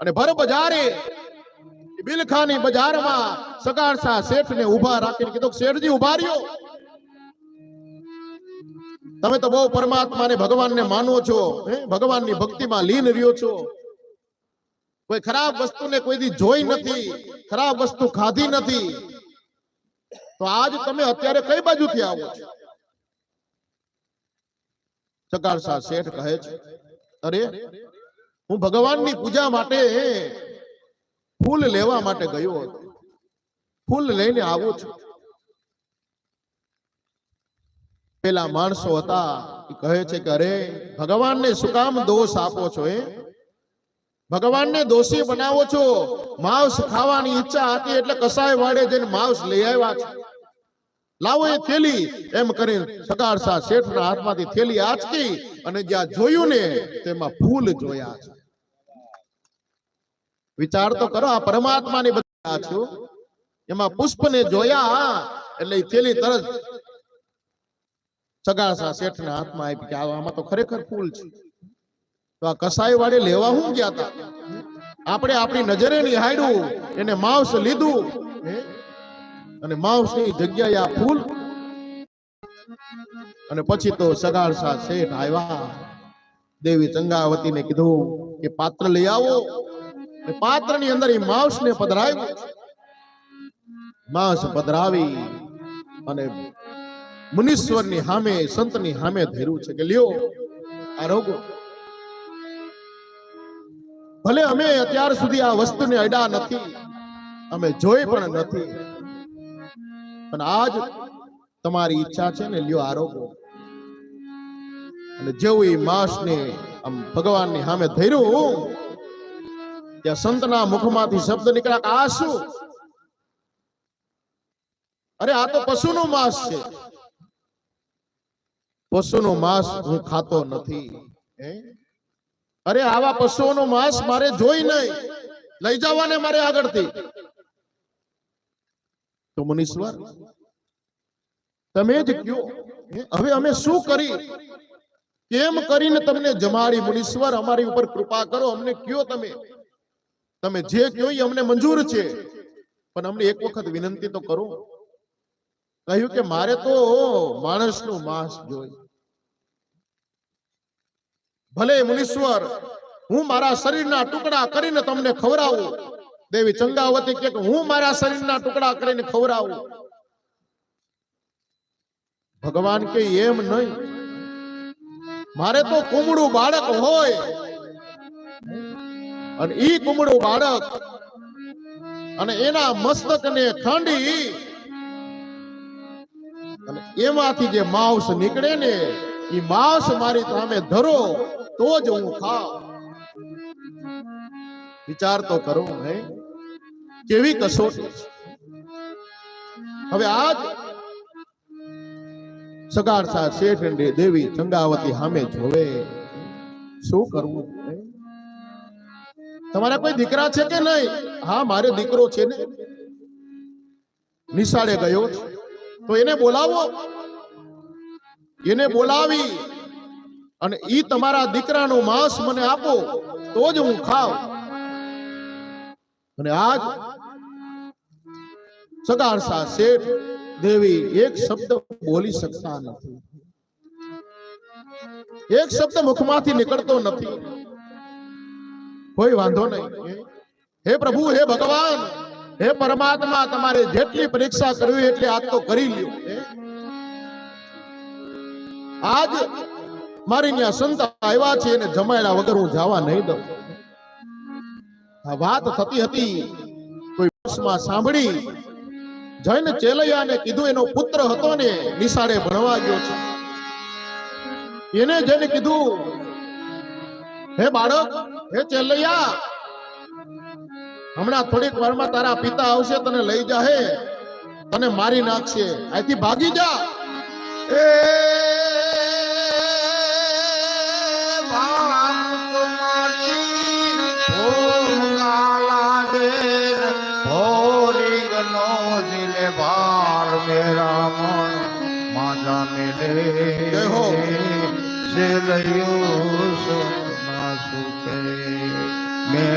અને ભર બજારે બિલખાની બજારમાં સગાડસા શેઠને ઊભા રાખીને કીધું, શેઠજી ઊભા રહ્યો તમે તો બહુ પરમાત્માને, ભગવાનને માનો છો ભગવાનની ભક્તિ માં લીન રહ્યો છો. કોઈ ખરાબ વસ્તુને કોઈ જોઈ નથી, ખરાબ વસ્તુ ખાધી નથી. તો આજ તમે અત્યારે કઈ બાજુથી આવો છો? સગાડસા શેઠ કહે છે, અરે હું ભગવાનની પૂજા માટે ફૂલ લેવા માટે ગયો હતો. ફૂલ લઈને આવું છું. પેલા માણસો હતા કહે છે કે અરે, ભગવાનને શું કામ દોષ આપો છો એ? ભગવાનને દોષી બનાવો છો? માંસ ખાવાની ઈચ્છા હતી એટલે કસાય વાડે જઈને માંસ લઈ આવ્યા છે. લાવો એ થેલી. એમ કરીને સગાડસા શેઠના હાથમાંથી થેલી આંચકી અને જ્યાં જોયું ને તેમાં ફૂલ જોયા છે. વિચાર તો કરો આ પરમાત્માની બધી આ એમાં પુષ્પને જોયા એટલે થેલી તરત સગાસા શેઠના હાથમાં આપી કે આમાં તો ખરેખર ફૂલ છે. તો આ કસાઈ વાળે લેવા હું ગયા હતા આપણે આપણી નજરે નિહાળ્યું એને માંસ લીધું? અને માંસની જગ્યાએ આ ફૂલ. અને પછી તો સગાડસા શેઠ આવ્યા. દેવી ચંગાવતીને કીધું કે પાત્ર લઈ આવો. પાત્રની અંદર એ માંસને પધરાવ્યું. માંસ પધરાવી અને મુનીશ્વરની સામે સંતની સામે ધર્યું છે કે લ્યો આ રોગો. ભલે અમે અત્યાર સુધી આ વસ્તુને અડા નથી, અમે જોઈ પણ નથી. પણ આજ તમારી ઈચ્છા છે ને, લ્યો આરોગો અને જેવું એ માંસને આમ ભગવાનની સામે ધર્યું, ત્યાં સંતના મુખમાંથી શબ્દ નીકળ્યા આ શું અરે આ તો પશુનું માંસ છે. પશુનું માંસ હું ખાતો નથી. અરે આવા પશુઓનું માંસ મારે જોઈ નહીં. લઈ જવાને મારે આગળથી. તો મુનીશ્વર તમે જ કયો, હવે અમે શું કરી? કેમ કરીને તમને જમાડી મુનીશ્વર અમારી ઉપર કૃપા કરો, અમને કયો તમે? તમે જે કયો અમને મંજૂર છે. પણ અમને એક વખત વિનંતી તો કરો. કહ્યું કે મારે તો માણસનું માંસ જોઈ. ભલે મુનીશ્વર હું મારા શરીરના ટુકડા કરીને તમને ખવડાવું દેવી ચંગાવતી કે હું મારા શરીરના ટુકડા કરીને ખવડાવું. ભગવાન કે એમ નહીં. મારે તો કુમડું બાળક હોય. અને ઈ કુમડું બાળક અને એના મસ્તકને ખાંડી અને એમાંથી જે માંસ નીકળે ને એ માંસ મારી સામે ધરો, તો જ હું ખાવ વિચાર તો કરું હે કેવી કસોટી? હવે આજ સગાડસા શેઠ અંડે દેવી ચંગાવતી સામે જોવે. શું કરવું? તમારા કોઈ દીકરા છે કે નહીં? હા, મારે દીકરો છે ને. નિશાળે ગયો તો એને બોલાવો. એને બોલાવી અને ઈ તમારા દીકરાનો માંસ મને આપો. તો જ હું ખાવ અને આજ સદારસા શેઠ દેવી એક શબ્દ બોલી શકતા નથી. એક શબ્દ મુખમાંથી નીકળતો નથી. કોઈ વાંધો નહીં. હે પ્રભુ, હે ભગવાન, હે પરમાત્મા, તમારે જેટલી પરીક્ષા કરવી એટલી આજ તો કરી લ્યો. આજ મારી ત્યાં સંત આવ્યા છે એને જમાડ્યા વગર હું જવા નહીં દઉં. આ વાત થતી હતી, કોઈ બસમાં સાંભળી, જઈને ચેલૈયાને કીધું, એનો પુત્ર હતો ને, નિશાળે ભણવા ગયો છે. એને જઈને કીધું, હે બાળક, હે ચેલૈયા, હમણાં થોડીક વારમાં તારા પિતા આવશે, તને લઈ જાહે, તને મારી નાખશે. અહીંથી ભાગી જા. એ રામ માજા મેળે હો સેલયો સોના સુખે મેળ